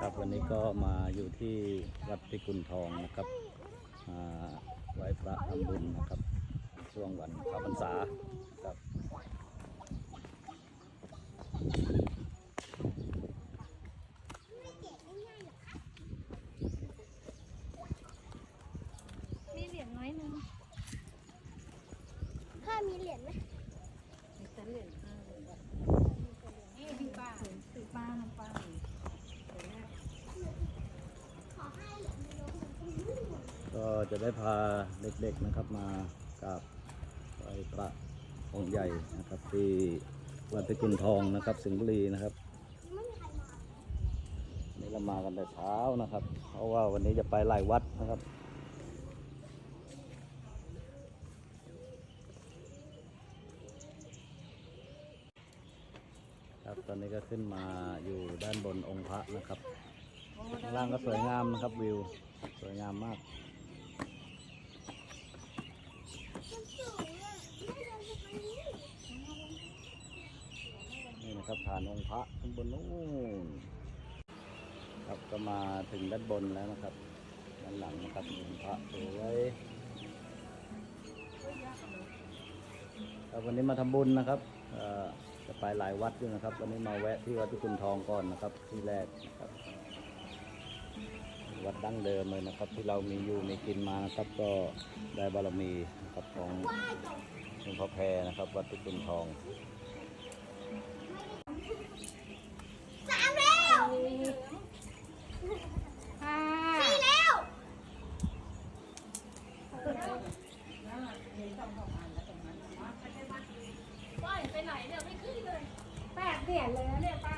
ครับวันนี้ก็มาอยู่ที่วัดพิกุลทองนะครับมาไหว้พระทำบุญนะครับ ช่วงวันเข้าพรรษาครับมีเหรียญน้อยหนึงพ่อมีเหรียญไหมมีแต่เหรียญห้าเลยอะนี่พี่ป้าคือป้าน้องป้า ขอให้เหรียญลง ก็จะได้พาเด็กๆนะครับมากราบไหว้พระองค์ใหญ่นะครับ ที่วัดพิกุลทองนะครับสิงห์บุรีนะครับนี่เรามากันแต่เช้านะครับ เพราะว่าวันนี้จะไปหลายวัดนะครับครับตอนนี้ก็ขึ้นมาอยู่ด้านบนองค์พระนะครับข้างล่างก็สวยงามนะครับวิว สวยงามมาก นี่นะครับฐานองค์พระข้างบนนู้นครับก็มาถึงด้านบนแล้วนะครับ ด้านหลังนะครับมีองค์พระสวยครับวันนี้มาทำบุญนะครับจะไปหลายวัดอยู่นะครับ วันนี้มาแวะที่วัดพิกุลทองก่อนนะครับ ที่แรกนะครับ บบดั้งเดิมเลยนะครับ ที่เรามีอยู่มีกินมานะครับ ก็ได้บารมีนะครับของหลวงพ่อแพรนะครับวัดตุกุนทองสามแล้วสี่แล้วไปไหนเนี่ยไม่ขึ้นเลยแปดเหรียญเลยนะเนี่ยป้า